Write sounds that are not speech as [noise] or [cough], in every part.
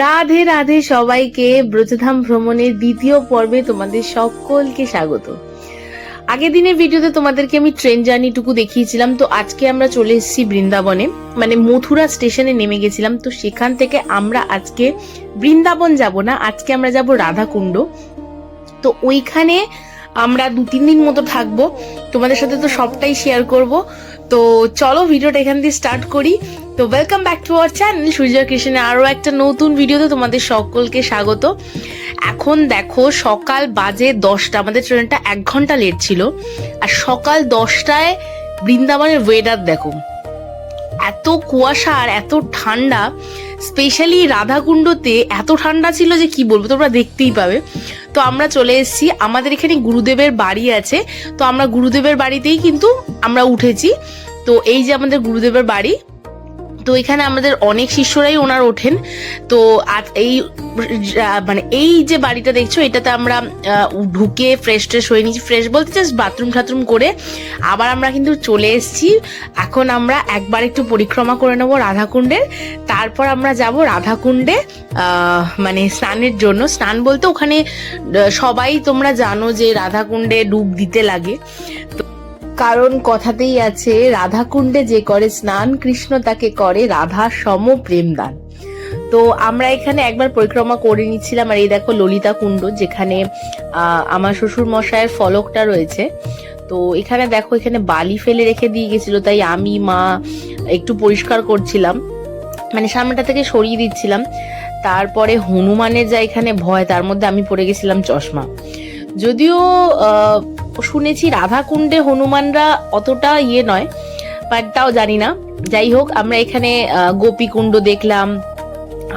রাধে রাধে সবাইকে ব্রজধাম ভ্রমণের দ্বিতীয় পর্বে তোমাদের সকলকে স্বাগত। আগের দিনের ভিডিওতে তোমাদেরকে আমি ট্রেন জার্নিটুকু দেখিয়েছিলাম, তো আজকে আমরা চলে এসেছি বৃন্দাবনে মানে মথুরা স্টেশনে নেমে গেছিলাম, তো সেখান থেকে আমরা আজকে বৃন্দাবন যাব না, আজকে আমরা যাব রাধাকুণ্ড। তো ওইখানে আমরা দু, তিন দিন মতো থাকব। তোমাদের সাথে তো সবটাই শেয়ার করব। তো চলো ভিডিওটা এখান দিয়ে স্টার্ট করি। তো welcome back to our channel Surya কৃষ্ণের আরও একটা নতুন ভিডিওতে তোমাদের সকলকে স্বাগত। এখন দেখো সকাল বাজে দশটা, আমাদের ট্রেনটা এক ঘণ্টা লেট ছিল। আর সকাল দশটায় বৃন্দাবনের ওয়েদার দেখো। এত কুয়াশা আর এত ঠান্ডা স্পেশালি রাধাকুণ্ডতে এত ঠান্ডা ছিল যে কি বলব, তোমরা দেখতেই পাবে। তো আমরা চলে এসেছি। আমাদের এখানে গুরুদেবের বাড়ি আছে। তো আমরা গুরুদেবের বাড়িতেই কিন্তু আমরা উঠেছি। তো এই যে আমাদের গুরুদেবের বাড়ি তো এখানে আমাদের অনেক শিষ্যরাই ওনার ওঠেন। তো আজ এই মানে এই যে বাড়িটা দেখছ, এটাতে আমরা ঢুকে ফ্রেশ ট্রেশ হয়ে নিয়েছি। ফ্রেশ বলতে জাস্ট বাথরুম টাথরুম করে আবার আমরা কিন্তু চলে এসেছি। এখন আমরা একবার একটু পরিক্রমা করে নেব রাধাকুণ্ডের। তারপর আমরা যাব রাধাকুণ্ডে মানে স্নানের জন্য। স্নান বলতে ওখানে সবাই তোমরা জানো যে রাধাকুণ্ডে ডুব দিতে লাগে। তো কারণ কথাতেই আছে, রাধাকুণ্ডে যে করে স্নান, কৃষ্ণ তাকে করে রাধা সম প্রেম দান। তো আমরা এখানে একবার পরিক্রমা করে নিচ্ছিলাম, আর এই দেখো ললিতা কুণ্ড, যেখানে আমার শ্বশুর মশাইয়ের ফলকটা রয়েছে। তো এখানে দেখো, এখানে বালি ফেলে রেখে দিয়ে গেছিল, তাই আমি, মা একটু পরিষ্কার করছিলাম। মানে সামনেটা থেকে সরিয়ে দিচ্ছিলাম। তারপরে হনুমানের যা এখানে ভয়, তার মধ্যে আমি পড়ে গেছিলাম চশমা। যদিও শুনেছি রাধাকুণ্ডে হনুমানরা অতটা ইয়ে নয় বাট তাও জানি না। যাই হোক, আমরা এখানে গোপীকুণ্ড দেখলাম।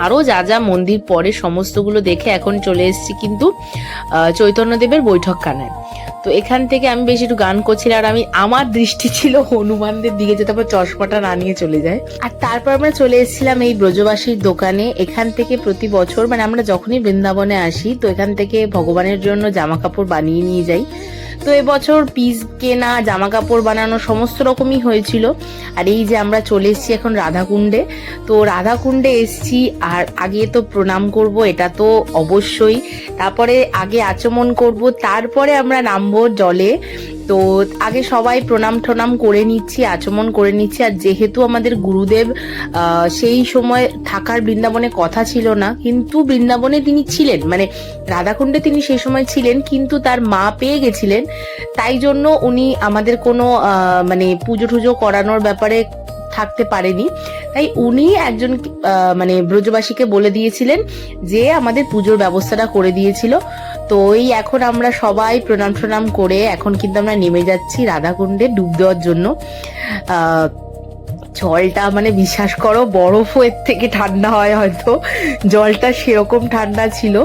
আরও যা যা মন্দির পরে সমস্তগুলো দেখে এখন চলে এসেছি কিন্তু চৈতন্যদেবের বৈঠকখানায়। তো এখান থেকে আমি বেশি একটু গান করছিলাম আর আমি, আমার দৃষ্টি ছিল হনুমানদের দিকে যে তারপর চশমাটা না নিয়ে চলে যায়। আর তারপর আমরা চলে এসেছিলাম এই ব্রজবাসীর দোকানে। এখান থেকে প্রতি বছর মানে আমরা যখনই বৃন্দাবনে আসি, তো এখান থেকে ভগবানের জন্য জামা কাপড় বানিয়ে নিয়ে যাই। তো এবছর পিস কেনা জামা কাপড় বানানো সমস্ত রকমই হয়েছিল। আর এই যে আমরা চলে এসেছি এখন রাধাকুণ্ডে। তো রাধাকুণ্ডে এসছি আর আগে তো প্রণাম করব, এটা তো অবশ্যই। তারপরে আগে আচমন করব, তারপরে আমরা নামবো জলে। তো আগে সবাই প্রণাম টনাম করে নিচ্ছি, আচমন করে নিচ্ছি। আর যেহেতু আমাদের গুরুদেব সেই সময় থাকার বৃন্দাবনে কথা ছিল না, কিন্তু বৃন্দাবনে তিনি ছিলেন। মানে রাধাকুণ্ডে তিনি সেই সময় ছিলেন, কিন্তু তার মা পেয়ে গেছিলেন। তাই জন্য উনি আমাদের কোনো মানে পুজো টুজো করানোর ব্যাপারে থাকতে পারেনি। তাই উনি একজন মানে ব্রজবাসীকে বলে দিয়েছিলেন যে আমাদের পুজোর ব্যবস্থাটা করে দিয়েছিল। তো এই এখন আমরা সবাই প্রণাম প্রণাম করে এখন কিন্তু আমরা নেমে যাচ্ছি রাধাকুণ্ডে ডুব দেওয়ার জন্য। আহ, জলটা মানে বিশ্বাস করো, বরফও এর থেকে ঠান্ডা হয় হয়তো। জলটা সেরকম ঠান্ডা ছিল।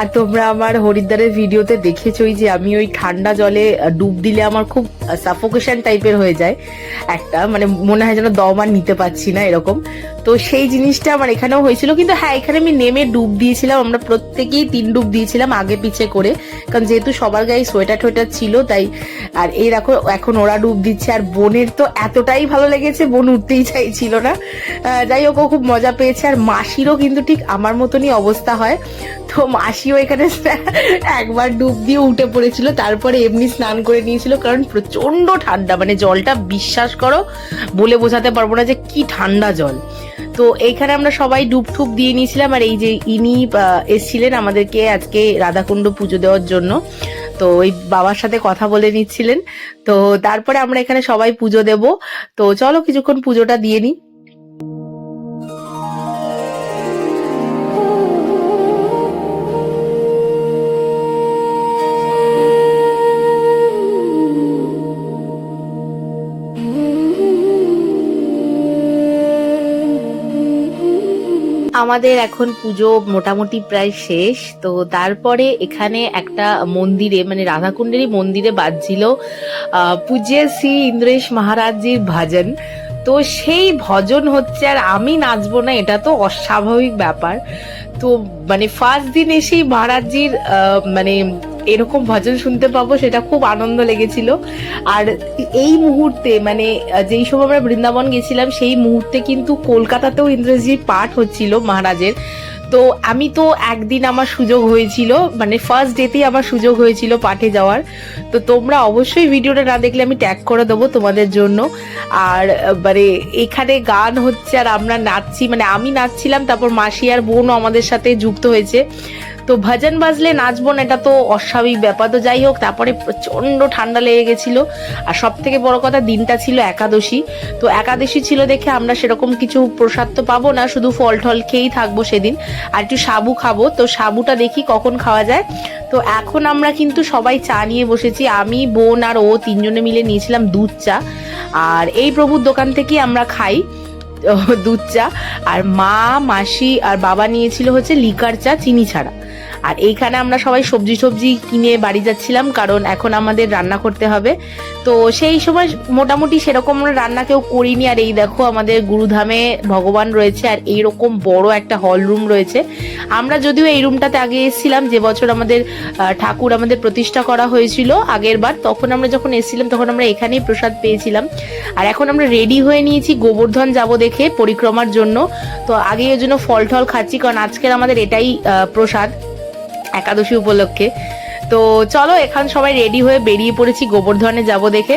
আর তোমরা আমার হরিদ্বারের ভিডিওতে দেখেছই যে আমি ওই ঠান্ডা জলে ডুব দিলে আমার খুব সাফোকেশন টাইপের হয়ে যায়। একটা মানে মনে হয় যেন দম আর নিতে পারছি না এরকম। তো সেই জিনিসটা আমার এখানেও হয়েছিল। কিন্তু হ্যাঁ এখানে আমি নেমে ডুব দিয়েছিলাম। আমরা প্রত্যেকেই তিন ডুব দিয়েছিলাম আগে পিছে করে। কারণ যেহেতু সবার গায়ে সোয়েটার টোয়েটার ছিল, তাই, আর এই দেখো, এখন ওরা ডুব দিচ্ছে। আর বোনের তো এতটাই ভালো লেগেছে, বোন উঠতেই চাইছিল না। যাই হোক, ও খুব মজা পেয়েছে। আর মাসিরও কিন্তু ঠিক আমার মতনই অবস্থা হয়। তো মাসিও এখানে [laughs] একবার ডুব দিয়ে উঠে পড়েছিল। তারপরে এমনি স্নান করে নিয়েছিল কারণ প্রচণ্ড ঠান্ডা। মানে জলটা বিশ্বাস করো, বলে বোঝাতে পারব না যে কি ঠান্ডা জল। তো এইখানে আমরা সবাই ডুব ঠুব দিয়ে নিয়েছিলাম। আর এই যে ইনি এসছিলেন আমাদেরকে আজকে রাধাকুণ্ড পুজো দেওয়ার জন্য। তো ওই বাবার সাথে কথা বলে নিচ্ছিলেন। তো তারপরে আমরা এখানে সবাই পুজো দেব। তো চলো কিছুক্ষণ পুজোটা দিয়ে নিই। আমাদের এখন পুজো মোটামুটি প্রায় শেষ। তো তারপরে এখানে একটা মন্দিরে মানে রাধাকুণ্ডেরই মন্দিরে বাজছিল আহ, শ্রী ইন্দ্রেশ মহারাজজির ভজন। তো সেই ভজন হচ্ছে আর আমি নাচবো না এটা তো অস্বাভাবিক ব্যাপার। তো মানে ফার্স্ট দিন এসেই মহারাজজির মানে এরকম ভজন শুনতে পাবো, সেটা খুব আনন্দ লেগেছিল। আর এই মুহূর্তে মানে যেই সময় আমরা বৃন্দাবন গেছিলাম, সেই মুহূর্তে কিন্তু কলকাতাতেও ইন্দ্রজির পাঠ হচ্ছিল মহারাজের। তো আমি তো একদিন আমার সুযোগ হয়েছিল মানে ফার্স্ট ডেতেই আমার সুযোগ হয়েছিল পাঠে যাওয়ার। তো তোমরা অবশ্যই ভিডিওটা না দেখলে আমি ট্যাগ করে দেবো তোমাদের জন্য। আর মানে এখানে গান হচ্ছে আর আমরা নাচছি মানে আমি নাচছিলাম, তারপর মাসি আর বোনও আমাদের সাথে যুক্ত হয়েছে। তো ভজন বাজলে নাচবো না, এটা তো অস্বাভাবিক ব্যাপার। তো যাই হোক, তারপরে প্রচণ্ড ঠান্ডা লেগে গেছিল। আর সব থেকে বড় কথা, দিনটা ছিল একাদশী। তো একাদশী ছিল দেখে আমরা সেরকম কিছু প্রসাদ তো পাবো না, শুধু ফল টল খেয়েই থাকব সেদিন। আর একটু সাবু খাব, তো সাবুটা দেখি কখন খাওয়া যায়। তো এখন আমরা কিন্তু সবাই চা নিয়ে বসেছি। আমি, বোন আর ও তিনজনে মিলে নিয়েছিলাম দুধ চা। আর এই প্রভুর দোকান থেকেই আমরা খাই দুধ চা। আর মা, মাসি আর বাবা নিয়েছিল হচ্ছে লিকার চা, চিনি ছাড়া। আর এইখানে আমরা সবাই সবজি সবজি কিনে বাড়ি যাচ্ছিলাম, কারণ এখন আমাদের রান্না করতে হবে। তো সেই সময় মোটামুটি সেরকম রান্না কেউ করিনি, আর এই দেখো আমাদের গুরুধামে ভগবান রয়েছে, আর এইরকম বড় একটা হল রুম রয়েছে। আমরা যদিও এই রুমটাতে আগে এসেছিলাম, যে বছর আমাদের ঠাকুর আমাদের প্রতিষ্ঠা করা হয়েছিল আগের বার, তখন আমরা যখন এসেছিলাম, তখন আমরা এখানেই প্রসাদ পেয়েছিলাম। আর এখন আমরা রেডি হয়ে নিয়েছি গোবর্ধন যাব দেখে পরিক্রমার জন্য। তো আগে ওই জন্য ফল টল খাচ্ছি, কারণ আজকের আমাদের এটাই প্রসাদ। একাদশী উপলক্ষে। তো চলো, এখান সবাই রেডি হয়ে বেরিয়ে পড়েছি গোবর্ধনে যাব দেখে।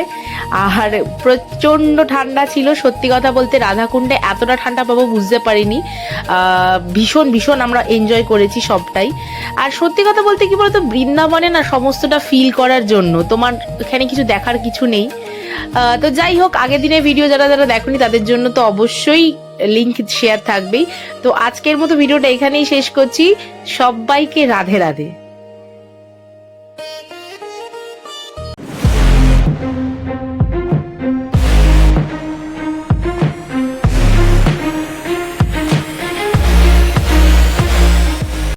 আর প্রচণ্ড ঠান্ডা ছিল, সত্যি কথা বলতে রাধাকুণ্ডে এতটা ঠান্ডা পাবো বুঝতে পারিনি। ভীষণ ভীষণ আমরা এনজয় করেছি সবটাই। আর সত্যি কথা বলতে কি বলতো, বৃন্দাবনে না সমস্তটা ফিল করার জন্য। তোমার এখানে কিছু দেখার কিছু নেই। তো যাই হোক, আগের দিনের ভিডিও যারা যারা দেখনি, তাদের জন্য তো অবশ্যই লিংক শেয়ার থাকবেই। তো আজকের মতো ভিডিওটা এখানেই শেষ করছি। সবাইকে রাধে রাধে।